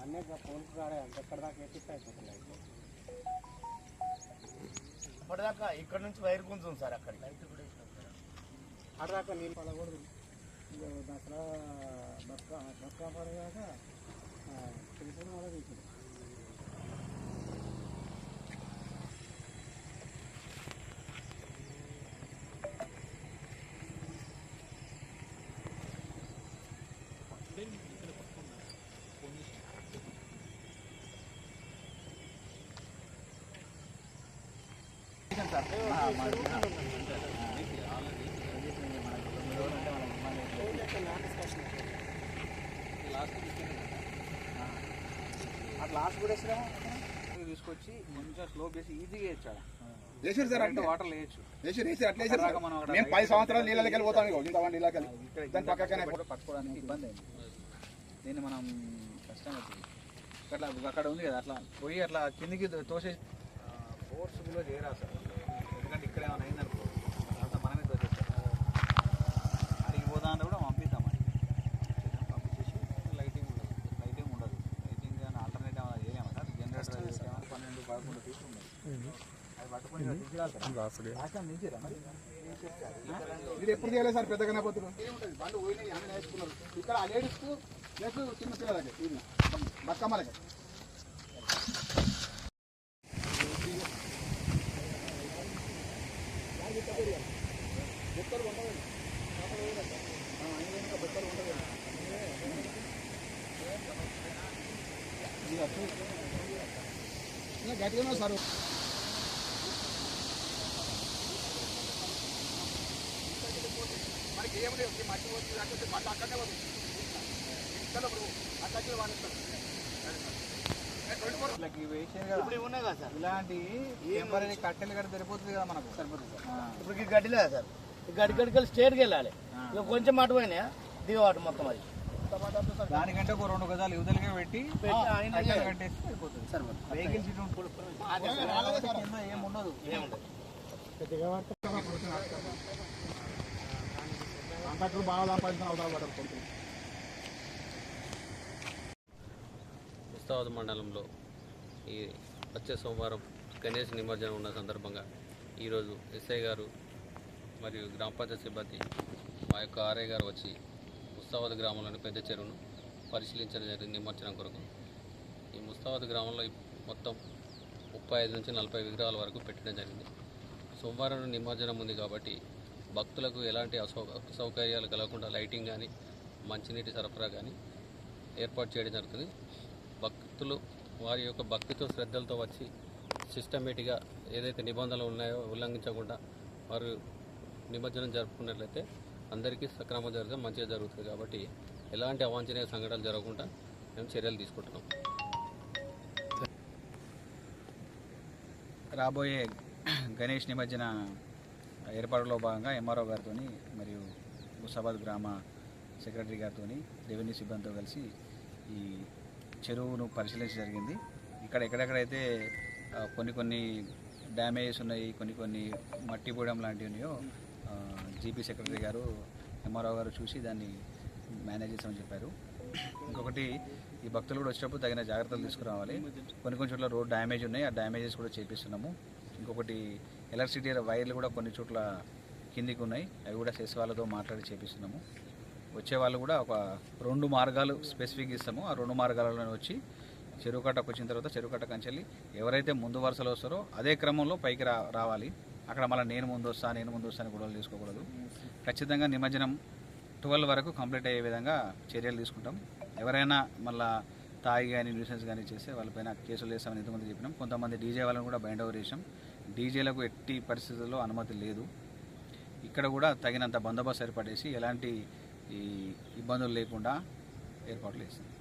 అన్నీ పోలీసు కాడే ఎక్కడ దాకా ఎక్కిస్తే అయిపోతుంది ఇప్పటిదాకా ఇక్కడ నుంచి వైర్ గుంజుంది సార్ అక్కడ అడదాకా నీళ్ళు పడకూడదు. దసరా బతుక బతుక పడగాక తెలిసిన వాళ్ళ తీసుకుంటాం అట్లా లాస్ట్ కూడా వేసినా తీసుకొచ్చి కొంచెం స్లో చేసి ఈజీగా వేయచ్చు వేసారు సార్ అంటే వాటర్ వేయచ్చు వేసారు వేసారు అట్లా వేసారు మేము పది సంవత్సరాలు నీళ్ళకి వెళ్ళిపోతాం ఇంత నీళ్ళకి దాని పక్కనే కూడా పట్టుకోవడానికి ఇబ్బంది అయింది. దీన్ని మనం కష్టం అవుతుంది. అట్లా అక్కడ ఉంది కదా అట్లా పోయి అట్లా కిందికి తోసే ఫోర్స్ఫుల్గా చేయరా సార్? ఎందుకంటే ఇక్కడ ఏమైనా అయిందనుకో అంత మనమే తోసేస్తాం అడిగి పోదా అంటే కూడా పంపిద్దాం మరి పంపించేసి లైటింగ్ ఉండదు లైటింగ్ ఉండదు లైటింగ్ అని ఆల్టర్నేట్ ఏమైనా చేయలేము సార్ జనరేటర్ పన్నెండు పదకొండు ఫీట్లు ఉండదు అది పట్టుకొని లాస్ట్ టైం దించిరా మరి ఇది ఎప్పుడు చేయలేదు సార్ పెద్ద గణపతులు ఉంటుంది బండి పోయినాయి అన్నీ నేర్చుకున్నారు ఇక్కడ ఆ లేడీస్ ప్లస్ చిన్న పిల్లలకి ఇది బతుకమ్మలకి. గట్టిగానే సార్. ఏం లేదు మట్టి వచ్చి అక్కడ మట్టి అక్కడనే ఇక్కడ ఇప్పుడు అక్కడ ఇలాంటి టెంపరీ కట్టెలు సరిపోతుంది కదా మనకు? సరిపోతుంది ఇప్పుడు ఈ గడ్డి లేదా సార్. ఈ గడ్డి గడ్డికి వెళ్ళి స్ట్రేట్కి వెళ్ళాలి ఇక కొంచెం అటు పోయినా దిగవాటు మొత్తం అది. దానికంటే ఒక రెండు గదాలు యువతలకే పెట్టి. కట్టేసి సరిపోతుంది. ఉండదు. ఏముండదు. కట్టలు బాగా సంపాదించిన అవసరం పడరు ముస్తాబాద్ మండలంలో ఈ వచ్చే సోమవారం గణేష్ నిమజ్జనం ఉన్న సందర్భంగా ఈరోజు ఎస్ఐ గారు మరియు గ్రామ పంచాయతీ సిబ్బంది మా యొక్క ఆర్ఐ గారు వచ్చి ముస్తాబాద్ గ్రామంలోని పెద్ద చెరువును పరిశీలించడం జరిగింది నిమజ్జనం కొరకు. ఈ ముస్తాబాద్ గ్రామంలో మొత్తం ముప్పై ఐదు నుంచి నలభై విగ్రహాల వరకు పెట్టడం జరిగింది. సోమవారం నిమజ్జనం ఉంది కాబట్టి భక్తులకు ఎలాంటి అసౌ అసౌకర్యాలు కలగకుండా లైటింగ్ కానీ మంచినీటి సరఫరా కానీ ఏర్పాటు చేయడం జరుగుతుంది. భక్తులు వారి యొక్క భక్తితో శ్రద్ధలతో వచ్చి సిస్టమేటిక్గా ఏదైతే నిబంధనలు ఉన్నాయో ఉల్లంఘించకుండా వారు నిమజ్జనం జరుపుకున్నట్లయితే అందరికీ సక్రమంగా జరుగుతుంది మంచిగా జరుగుతుంది. కాబట్టి ఎలాంటి అవాంఛనీయ సంఘటనలు జరగకుండా మేము చర్యలు తీసుకుంటున్నాం. రాబోయే గణేష్ నిమజ్జన ఏర్పాటులో భాగంగా ఎంఆర్ఓ గారితో మరియు ముసాబాద్ గ్రామ సెక్రటరీ గారితో రెవెన్యూ సిబ్బందితో కలిసి ఈ చెరువును పరిశీలించడం జరిగింది. ఇక్కడ ఎక్కడెక్కడైతే కొన్ని కొన్ని డ్యామేజెస్ ఉన్నాయి కొన్ని కొన్ని మట్టి పోయడం లాంటివి ఉన్నాయో జీపీ సెక్రటరీ గారు ఎంఆర్ఓ గారు చూసి దాన్ని మేనేజ్ చేసామని చెప్పారు. ఇంకొకటి ఈ భక్తులు కూడా వచ్చేటప్పుడు తగిన జాగ్రత్తలు తీసుకురావాలి. కొన్ని కొన్ని చోట్ల రోడ్ డ్యామేజ్ ఉన్నాయి ఆ డ్యామేజెస్ కూడా చేపిస్తున్నాము. ఇంకొకటి ఎలక్ట్రిసిటీ వైర్లు కూడా కొన్ని చోట్ల కిందికి ఉన్నాయి అవి కూడా సెస్ వాళ్ళతో మాట్లాడి చేపిస్తున్నాము. వచ్చే వాళ్ళు కూడా ఒక రెండు మార్గాలు స్పెసిఫిక్ ఇస్తాము. ఆ రెండు మార్గాలలోనే వచ్చి చెరువు కట్టకు వచ్చిన తర్వాత చెరువు కట్ట కంచెల్లి ఎవరైతే ముందు వరుసలో వస్తారో అదే క్రమంలో పైకి రా రావాలి. అక్కడ మళ్ళీ నేను ముందు వస్తా నేను ముందు వస్తా అని గొడవలు తీసుకోకూడదు. ఖచ్చితంగా నిమజ్జనం ట్వెల్వ్ వరకు కంప్లీట్ అయ్యే విధంగా చర్యలు తీసుకుంటాం. ఎవరైనా మళ్ళీ తాగి కానీ న్యూసెన్స్ కానీ చేస్తే వాళ్ళపైన కేసులు వేస్తామని ఇంతకుముందు చెప్పినాం. కొంతమంది డీజే వాళ్ళని కూడా బైండ్ ఓవర్ చేసాం డీజేలకు ఎట్టి పరిస్థితుల్లో అనుమతి లేదు. ఇక్కడ కూడా తగినంత బందోబస్తు ఏర్పడేసి ఎలాంటి ఈ ఇబ్బందులు లేకుండా ఏర్పాట్లు చేసింది.